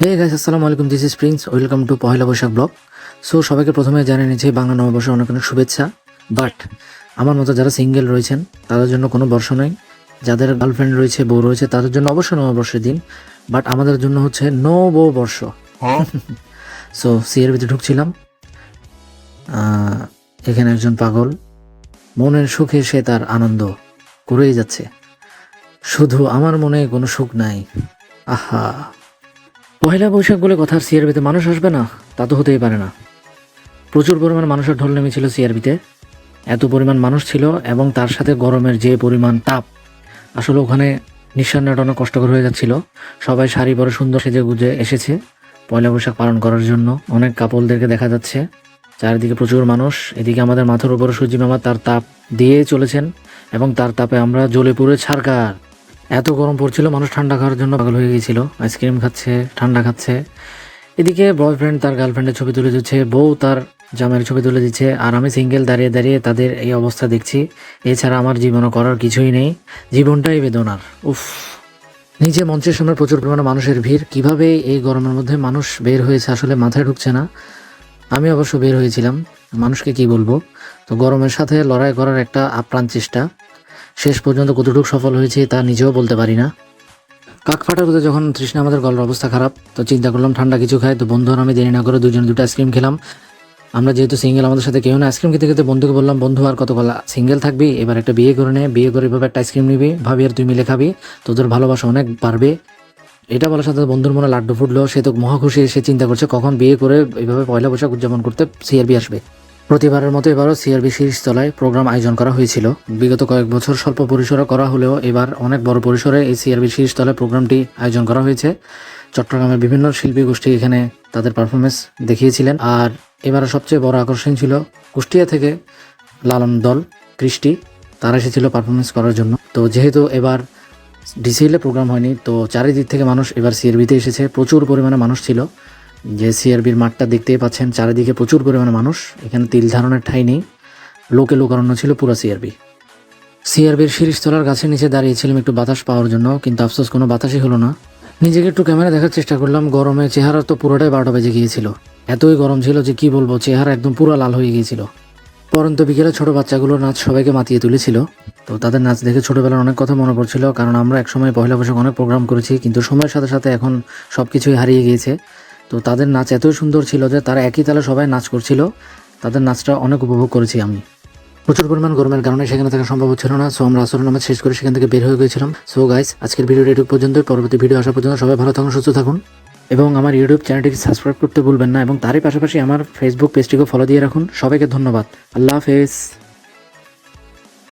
হে guys আসসালামু আলাইকুম this is Prince welcome to Pohela Boishakh vlog so সবাইকে প্রথমে জানিয়ে নিচ্ছি বাংলা নববর্ষে অনেক অনেক শুভেচ্ছা। বাট আমার মতো যারা সিঙ্গেল রয়েছেন তাদের জন্য কোনো বর্ষ নয় যাদের গার্লফ্রেন্ড রয়েছে বউ রয়েছে তাদের জন্য অবশ্য নববর্ষের দিন। বাট আমাদের জন্য হচ্ছে নববর্ষ। সো সিয়ের ভিতরে ঢুকছিলাম। এখানে একজন পাগল। মনের সুখে সে তার আনন্দ করেই যাচ্ছে। শুধু আমার মনে কোনো সুখ নাই। আহা। পয়লা বৈশাখ বলে কথার সিআরবিতে মানুষ আসবে না, তা তো হতেই পারে না। প্রচুর পরিমাণ মানুষের ঢল নেমেছিল সিআরবিতে এত পরিমাণ মানুষ ছিল এবং তার সাথে গরমের যে পরিমাণ তাপ, আসলে ওখানে নিঃশ্বাস নেওয়াটা কষ্টকর হয়ে যাচ্ছিল। সবাই শাড়ি পরে সুন্দর সেজে গুজে এসেছে। পয়লা বৈশাখ পালন করার জন্য অনেক কাপলদেরকে দেখা যাচ্ছে। চারিদিকে প্রচুর মানুষ, এদিকে আমাদের মাথার উপরে সূর্যি মামা তার তাপ দিয়ে চলেছেন এবং তার তাপে আমরা জ্বলে পুড়ে ছাড়কার এত গরম পড়ছিল, মানুষ ঠান্ডা খাওয়ার জন্য পাগল হয়ে গিয়েছিল। আইসক্রিম খাচ্ছে, ঠান্ডা খাচ্ছে। এদিকে বয়ফ্রেন্ড তার গার্লফ্রেন্ডের ছবি তুলে দিচ্ছে, বউ তার জামাইয়ের ছবি তুলে দিচ্ছে, আর আমি সিঙ্গেল দাঁড়িয়ে দাঁড়িয়ে তাদের এই অবস্থা দেখছি। এছাড়া আমার জীবনে করার কিছুই নেই, জীবনটাই বেদনার। উফ নিচে মঞ্চের সামনে প্রচুর পরিমাণে মানুষের ভিড়। কীভাবে এই গরমের মধ্যে মানুষ বের হয়েছে আসলে মাথায় ঢুকছে না। আমি অবশ্য বের হয়েছিলাম, মানুষকে কি বলব? তো গরমের সাথে লড়াই করার একটা আপ্রাণ চেষ্টা। শেষ পর্যন্ত কতটুকু সফল হয়েছে তা নিজেও বলতে পারি না। কাক ফাটার মধ্যে যখন তৃষ্ণা আমাদের গলার অবস্থা খারাপ, তো চিন্তা করলাম ঠান্ডা কিছু খাই, তো বন্ধু আর আমি দেরি না করে দুজন দুটো আইসক্রিম খেলাম। আমরা যেহেতু সিঙ্গেল আমাদের সাথে কেউ না, আইসক্রিম খেতে খেতে বন্ধুকে বললাম, বন্ধু, আর কত গলা সিঙ্গেল থাকবি? এবার একটা বিয়ে করে নে, বিয়ে করে এভাবে একটা আইসক্রিম নিবি, ভাবি আর তুই মিলে খাবি, তোদের ভালোবাসা অনেক বাড়বে। এটা বলার সাথে বন্ধুর মনে লাড্ডু ফুটলো, সে তো মহা খুশি, সে চিন্তা করছে কখন বিয়ে করে এইভাবে পয়লা বৈশাখ উদযাপন করতে সিআরবি আসবে। প্রতিবারের মতো এবারও সিআরবি শীর্ষতলায় প্রোগ্রাম আয়োজন করা হয়েছিল। বিগত কয়েক বছর স্বল্প পরিসরে করা হলেও এবার অনেক বড় পরিসরে এই সিআরবি শীর্ষতলায় প্রোগ্রামটি আয়োজন করা হয়েছে। চট্টগ্রামের বিভিন্ন শিল্পী গোষ্ঠী এখানে তাদের পারফরমেন্স দেখিয়েছিলেন। আর এবার সবচেয়ে বড় আকর্ষণ ছিল কুষ্টিয়া থেকে লালন দল, কৃষ্টি, তারা এসেছিল পারফরমেন্স করার জন্য। তো যেহেতু এবার ডিসিএলে প্রোগ্রাম হয়নি, তো চারিদিক থেকে মানুষ এবার সিআরবিতে এসেছে। প্রচুর পরিমাণে মানুষ ছিল। যে সিআরবির মাঠটা দেখতেই পাচ্ছেন, চারিদিকে প্রচুর পরিমাণে মানুষ। এখানে তিল ধারণের ঠাঁই নেই, লোকে লোকারণ্য ছিল পুরো সিআরবি সিআরবির শিরিষতলার গাছের নিচে দাঁড়িয়েছিলাম একটু বাতাস পাওয়ার জন্য, কিন্তু আফসোস কোনো বাতাসই হলো না। নিজেকে একটু ক্যামেরা দেখার চেষ্টা করলাম, গরমে চেহারা তো পুরোটাই বারোটা বেজে গিয়েছিল। এতই গরম ছিল যে কি বলব, চেহারা একদম পুরো লাল হয়ে গিয়েছিল। পরন্ত বিকেলে ছোট বাচ্চাগুলোর নাচ সবাইকে মাতিয়ে তুলেছিল। তো তাদের নাচ দেখে ছোটবেলার অনেক কথা মনে পড়ছিল, কারণ আমরা একসময় পয়লা বৈশাখ অনেক প্রোগ্রাম করেছি, কিন্তু সময়ের সাথে সাথে এখন সব কিছুই হারিয়ে গিয়েছে। তো তাদের নাচ এতই সুন্দর ছিল যে তারা একই তালে সবাই নাচ করছিল। তাদের নাচটা অনেক উপভোগ করেছি আমি। প্রচুর পরিমাণ গরমের কারণে সেখানে থাকা সম্ভব হচ্ছিল না সো আমরা আসর নামাজ শেষ করে সেখান থেকে বের হয়ে গেছিলাম সো গাইস আজকের ভিডিওটা এটুকু পর্যন্ত পরবর্তী ভিডিও আসা পর্যন্ত সবাই ভালো থাকুন, সুস্থ থাকুন। এবং আমার ইউটিউব চ্যানেলটিকে সাবস্ক্রাইব করতে ভুলবেন না, এবং তারই পাশাপাশি আমার ফেসবুক পেজটিকে ফলো দিয়ে রাখুন। সবাইকে ধন্যবাদ। আল্লাহ হাফেজ।